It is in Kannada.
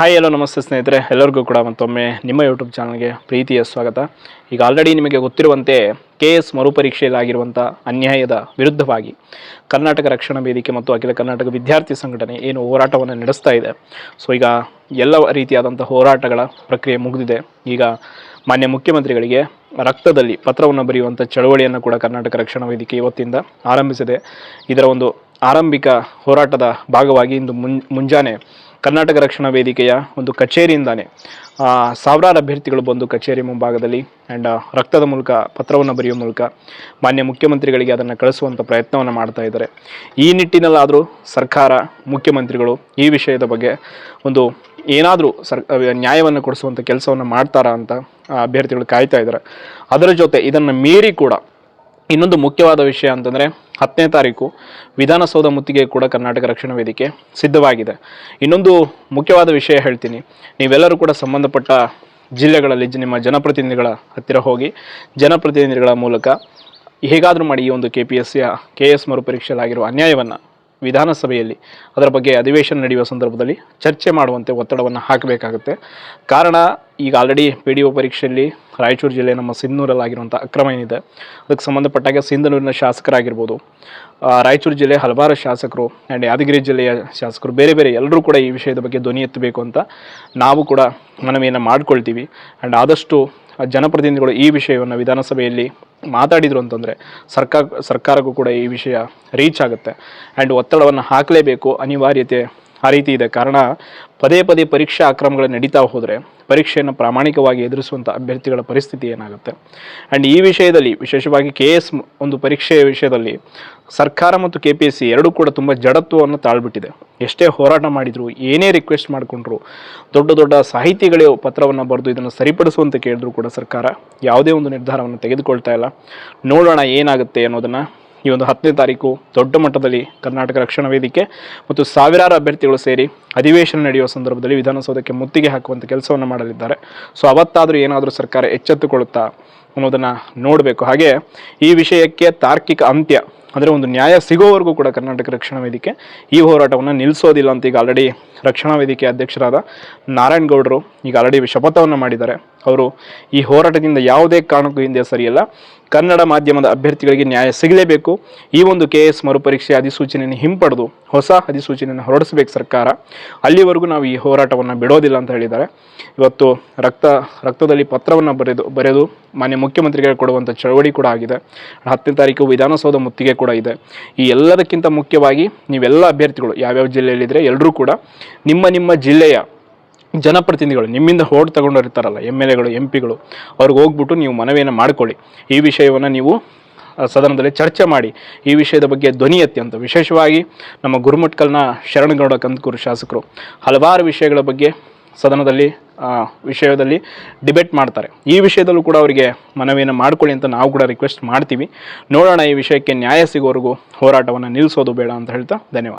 ಹಾಯ್ ಎಲ್ಲೋ ನಮಸ್ತೆ ಸ್ನೇಹಿತರೆ. ಎಲ್ಲರಿಗೂ ಕೂಡ ಮತ್ತೊಮ್ಮೆ ನಿಮ್ಮ ಯೂಟ್ಯೂಬ್ ಚಾನಲ್ಗೆ ಪ್ರೀತಿಯ ಸ್ವಾಗತ. ಈಗ ಆಲ್ರೆಡಿ ನಿಮಗೆ ಗೊತ್ತಿರುವಂತೆ ಕೆ ಎಸ್ ಮರುಪರೀಕ್ಷೆಯಲ್ಲಾಗಿರುವಂಥ ಅನ್ಯಾಯದ ವಿರುದ್ಧವಾಗಿ ಕರ್ನಾಟಕ ರಕ್ಷಣಾ ವೇದಿಕೆ ಮತ್ತು ಅಖಿಲ ಕರ್ನಾಟಕ ವಿದ್ಯಾರ್ಥಿ ಸಂಘಟನೆ ಏನು ಹೋರಾಟವನ್ನು ನಡೆಸ್ತಾ ಇದೆ. ಸೊ ಈಗ ಎಲ್ಲ ರೀತಿಯಾದಂಥ ಹೋರಾಟಗಳ ಪ್ರಕ್ರಿಯೆ ಮುಗಿದಿದೆ. ಈಗ ಮಾನ್ಯ ಮುಖ್ಯಮಂತ್ರಿಗಳಿಗೆ ರಕ್ತದಲ್ಲಿ ಪತ್ರವನ್ನು ಬರೆಯುವಂಥ ಚಳವಳಿಯನ್ನು ಕೂಡ ಕರ್ನಾಟಕ ರಕ್ಷಣಾ ವೇದಿಕೆ ಇವತ್ತಿಂದ ಆರಂಭಿಸಿದೆ. ಇದರ ಒಂದು ಆರಂಭಿಕ ಹೋರಾಟದ ಭಾಗವಾಗಿ ಇಂದು ಮುಂಜಾನೆ ಕರ್ನಾಟಕ ರಕ್ಷಣಾ ವೇದಿಕೆಯ ಒಂದು ಕಚೇರಿಯಿಂದಾನೆ ಸಾವಿರಾರು ಅಭ್ಯರ್ಥಿಗಳು ಬಂದು ಕಚೇರಿ ಮುಂಭಾಗದಲ್ಲಿ ಆ್ಯಂಡ್ ರಕ್ತದ ಮೂಲಕ, ಪತ್ರವನ್ನು ಬರೆಯುವ ಮೂಲಕ ಮಾನ್ಯ ಮುಖ್ಯಮಂತ್ರಿಗಳಿಗೆ ಅದನ್ನು ಕಳಿಸುವಂಥ ಪ್ರಯತ್ನವನ್ನು ಮಾಡ್ತಾ ಇದ್ದಾರೆ. ಈ ನಿಟ್ಟಿನಲ್ಲಾದರೂ ಸರ್ಕಾರ, ಮುಖ್ಯಮಂತ್ರಿಗಳು ಈ ವಿಷಯದ ಬಗ್ಗೆ ಒಂದು ಏನಾದರೂ ಸರ್ ನ್ಯಾಯವನ್ನು ಕೊಡಿಸುವಂಥ ಕೆಲಸವನ್ನು ಮಾಡ್ತಾರಾ ಅಂತ ಅಭ್ಯರ್ಥಿಗಳು ಕಾಯ್ತಾ ಇದ್ದಾರೆ. ಅದರ ಜೊತೆ ಇದನ್ನು ಮೀರಿ ಕೂಡ ಇನ್ನೊಂದು ಮುಖ್ಯವಾದ ವಿಷಯ ಅಂತಂದರೆ ಹತ್ತನೇ ತಾರೀಕು ವಿಧಾನಸೌಧ ಮುತ್ತಿಗೆ ಕೂಡ ಕರ್ನಾಟಕ ರಕ್ಷಣಾ ವೇದಿಕೆ ಸಿದ್ಧವಾಗಿದೆ. ಇನ್ನೊಂದು ಮುಖ್ಯವಾದ ವಿಷಯ ಹೇಳ್ತೀನಿ. ನೀವೆಲ್ಲರೂ ಕೂಡ ಸಂಬಂಧಪಟ್ಟ ಜಿಲ್ಲೆಗಳಲ್ಲಿ ನಿಮ್ಮ ಜನಪ್ರತಿನಿಧಿಗಳ ಹತ್ತಿರ ಹೋಗಿ ಜನಪ್ರತಿನಿಧಿಗಳ ಮೂಲಕ ಹೇಗಾದರೂ ಮಾಡಿ ಈ ಒಂದು ಕೆ ಪಿ ಎಸ್ ಸಿಯ ಕೆ ಎಸ್ ಮರುಪರೀಕ್ಷೆಯಲ್ಲಾಗಿರುವ ಅನ್ಯಾಯವನ್ನು ವಿಧಾನಸಭೆಯಲ್ಲಿ ಅದರ ಬಗ್ಗೆ ಅಧಿವೇಶನ ನಡೆಯುವ ಸಂದರ್ಭದಲ್ಲಿ ಚರ್ಚೆ ಮಾಡುವಂತೆ ಒತ್ತಡವನ್ನು ಹಾಕಬೇಕಾಗುತ್ತೆ. ಕಾರಣ ಈಗ ಆಲ್ರೆಡಿ ಪಿ ಡಿ ಒ ಪರೀಕ್ಷೆಯಲ್ಲಿ ರಾಯಚೂರು ಜಿಲ್ಲೆ ನಮ್ಮ ಸಿಂಧನೂರಲ್ಲಾಗಿರುವಂಥ ಅಕ್ರಮ ಏನಿದೆ, ಅದಕ್ಕೆ ಸಂಬಂಧಪಟ್ಟಾಗ ಸಿಂಧನೂರಿನ ಶಾಸಕರಾಗಿರ್ಬೋದು ರಾಯಚೂರು ಜಿಲ್ಲೆ ಹಲವಾರು ಶಾಸಕರು ಆ್ಯಂಡ್ ಯಾದಗಿರಿ ಜಿಲ್ಲೆಯ ಶಾಸಕರು, ಬೇರೆ ಬೇರೆ ಎಲ್ಲರೂ ಕೂಡ ಈ ವಿಷಯದ ಬಗ್ಗೆ ಧ್ವನಿ ಎತ್ತಬೇಕು ಅಂತ ನಾವು ಕೂಡ ಮನವಿಯನ್ನು ಮಾಡಿಕೊಳ್ತೀವಿ. ಆ್ಯಂಡ್ ಆದಷ್ಟು ಜನಪ್ರತಿನಿಧಿಗಳು ಈ ವಿಷಯವನ್ನು ವಿಧಾನಸಭೆಯಲ್ಲಿ ಮಾತಾಡಿದರು ಅಂತಂದರೆ ಸರ್ಕಾರ, ಸರ್ಕಾರಕ್ಕೂ ಕೂಡ ಈ ವಿಷಯ ರೀಚ್ ಆಗುತ್ತೆ. ಆ್ಯಂಡ್ ಒತ್ತಡವನ್ನು ಹಾಕಲೇಬೇಕು, ಅನಿವಾರ್ಯತೆ ಆ ರೀತಿ ಇದೆ. ಕಾರಣ ಪದೇ ಪದೇ ಪರೀಕ್ಷಾ ಅಕ್ರಮಗಳು ನಡೀತಾ ಹೋದರೆ ಪರೀಕ್ಷೆಯನ್ನು ಪ್ರಾಮಾಣಿಕವಾಗಿ ಎದುರಿಸುವಂಥ ಅಭ್ಯರ್ಥಿಗಳ ಪರಿಸ್ಥಿತಿ ಏನಾಗುತ್ತೆ? ಆ್ಯಂಡ್ ಈ ವಿಷಯದಲ್ಲಿ, ವಿಶೇಷವಾಗಿ ಕೆ ಎಸ್ ಒಂದು ಪರೀಕ್ಷೆಯ ವಿಷಯದಲ್ಲಿ ಸರ್ಕಾರ ಮತ್ತು ಕೆ ಪಿ ಎಸ್ ಸಿ ಎರಡೂ ಕೂಡ ತುಂಬ ಜಡತ್ವವನ್ನು ತಾಳ್ಬಿಟ್ಟಿದೆ. ಎಷ್ಟೇ ಹೋರಾಟ ಮಾಡಿದ್ರು, ಏನೇ ರಿಕ್ವೆಸ್ಟ್ ಮಾಡಿಕೊಂಡ್ರು, ದೊಡ್ಡ ದೊಡ್ಡ ಸಾಹಿತಿಗಳೇ ಪತ್ರವನ್ನು ಬರೆದು ಇದನ್ನು ಸರಿಪಡಿಸುವಂತೆ ಕೇಳಿದ್ರು ಕೂಡ ಸರ್ಕಾರ. ಯಾವುದೇ ಒಂದು ನಿರ್ಧಾರವನ್ನು ತೆಗೆದುಕೊಳ್ತಾ ಇಲ್ಲ. ನೋಡೋಣ ಏನಾಗುತ್ತೆ ಅನ್ನೋದನ್ನು ಈ ಒಂದು ಹತ್ತನೇ ತಾರೀಕು ದೊಡ್ಡ ಮಟ್ಟದಲ್ಲಿ ಕರ್ನಾಟಕ ರಕ್ಷಣಾ ವೇದಿಕೆ ಮತ್ತು ಸಾವಿರಾರು ಅಭ್ಯರ್ಥಿಗಳು ಸೇರಿ ಅಧಿವೇಶನ ನಡೆಯುವ ಸಂದರ್ಭದಲ್ಲಿ ವಿಧಾನಸೌಧಕ್ಕೆ ಮುತ್ತಿಗೆ ಹಾಕುವಂಥ ಕೆಲಸವನ್ನು ಮಾಡಲಿದ್ದಾರೆ. ಸೊ ಅವತ್ತಾದರೂ ಏನಾದರೂ ಸರ್ಕಾರ ಎಚ್ಚೆತ್ತುಕೊಳ್ಳುತ್ತಾ ಅನ್ನೋದನ್ನು ನೋಡಬೇಕು. ಹಾಗೆ ಈ ವಿಷಯಕ್ಕೆ ತಾರ್ಕಿಕ ಅಂತ್ಯ, ಅಂದರೆ ಒಂದು ನ್ಯಾಯ ಸಿಗೋವರೆಗೂ ಕೂಡ ಕರ್ನಾಟಕ ರಕ್ಷಣಾ ವೇದಿಕೆ ಈ ಹೋರಾಟವನ್ನು ನಿಲ್ಲಿಸೋದಿಲ್ಲ ಅಂತ ಈಗ ಆಲ್ರೆಡಿ ರಕ್ಷಣಾ ವೇದಿಕೆ ಅಧ್ಯಕ್ಷರಾದ ನಾರಾಯಣ್ ಗೌಡರು ಈಗ ಆಲ್ರೆಡಿ ಶಪಥವನ್ನು ಮಾಡಿದ್ದಾರೆ. ಅವರು ಈ ಹೋರಾಟದಿಂದ ಯಾವುದೇ ಕಾರಣಕ್ಕೂ ಹಿಂದೆ ಸರಿಯಲ್ಲ. ಕನ್ನಡ ಮಾಧ್ಯಮದ ಅಭ್ಯರ್ಥಿಗಳಿಗೆ ನ್ಯಾಯ ಸಿಗಲೇಬೇಕು. ಈ ಒಂದು ಕೆ ಎಸ್ ಮರುಪರೀಕ್ಷೆ ಅಧಿಸೂಚನೆಯನ್ನು ಹಿಂಪಡೆದು ಹೊಸ ಅಧಿಸೂಚನೆಯನ್ನು ಹೊರಡಿಸಬೇಕು ಸರ್ಕಾರ. ಅಲ್ಲಿವರೆಗೂ ನಾವು ಈ ಹೋರಾಟವನ್ನು ಬಿಡೋದಿಲ್ಲ ಅಂತ ಹೇಳಿದ್ದಾರೆ. ಇವತ್ತು ರಕ್ತ, ರಕ್ತದಲ್ಲಿ ಪತ್ರವನ್ನು ಬರೆದು ಬರೆದು ಮಾನ್ಯ ಮುಖ್ಯಮಂತ್ರಿಗೆ ಕೊಡುವಂಥ ಚಳವಳಿ ಕೂಡ ಆಗಿದೆ. ಹತ್ತನೇ ತಾರೀಕು ವಿಧಾನಸೌಧ ಮುತ್ತಿಗೆ ಕೂಡ ಇದೆ. ಈ ಎಲ್ಲದಕ್ಕಿಂತ ಮುಖ್ಯವಾಗಿ ನೀವೆಲ್ಲ ಅಭ್ಯರ್ಥಿಗಳು ಯಾವ್ಯಾವ ಜಿಲ್ಲೆಯಲ್ಲಿದ್ದರೆ ಎಲ್ಲರೂ ಕೂಡ ನಿಮ್ಮ ನಿಮ್ಮ ಜಿಲ್ಲೆಯ ಜನಪ್ರತಿನಿಧಿಗಳು, ನಿಮ್ಮಿಂದ ಓಟ್ ತಗೊಂಡಿರ್ತಾರಲ್ಲ ಎಂ ಎಲ್ ಎಗಳು, ಎಂ ಪಿಗಳು, ಅವ್ರಿಗೆ ಹೋಗ್ಬಿಟ್ಟು ನೀವು ಮನವಿಯನ್ನು ಮಾಡಿಕೊಳ್ಳಿ. ಈ ವಿಷಯವನ್ನು ನೀವು ಸದನದಲ್ಲಿ ಚರ್ಚೆ ಮಾಡಿ. ಈ ವಿಷಯದ ಬಗ್ಗೆ ಧ್ವನಿ ಎತ್ತಿ ಅಂತ. ವಿಶೇಷವಾಗಿ ನಮ್ಮ ಗುರುಮಟ್ಕಲ್ನ ಶರಣಗೌಡ ಕಂದಕೂರು ಶಾಸಕರು ಹಲವಾರು ವಿಷಯಗಳ ಬಗ್ಗೆ ಸದನದಲ್ಲಿ ವಿಷಯದಲ್ಲಿ ಡಿಬೇಟ್ ಮಾಡ್ತಾರೆ. ಈ ವಿಷಯದಲ್ಲೂ ಕೂಡ ಅವರಿಗೆ ಮನವಿಯನ್ನು ಮಾಡಿಕೊಳ್ಳಿ ಅಂತ ನಾವು ಕೂಡ ರಿಕ್ವೆಸ್ಟ್ ಮಾಡ್ತೀವಿ. ನೋಡೋಣ ಈ ವಿಷಯಕ್ಕೆ ನ್ಯಾಯ ಸಿಗೋವರೆಗೂ ಹೋರಾಟವನ್ನು ನಿಲ್ಲಿಸೋದು ಬೇಡ ಅಂತ ಹೇಳ್ತಾ ಧನ್ಯವಾದ.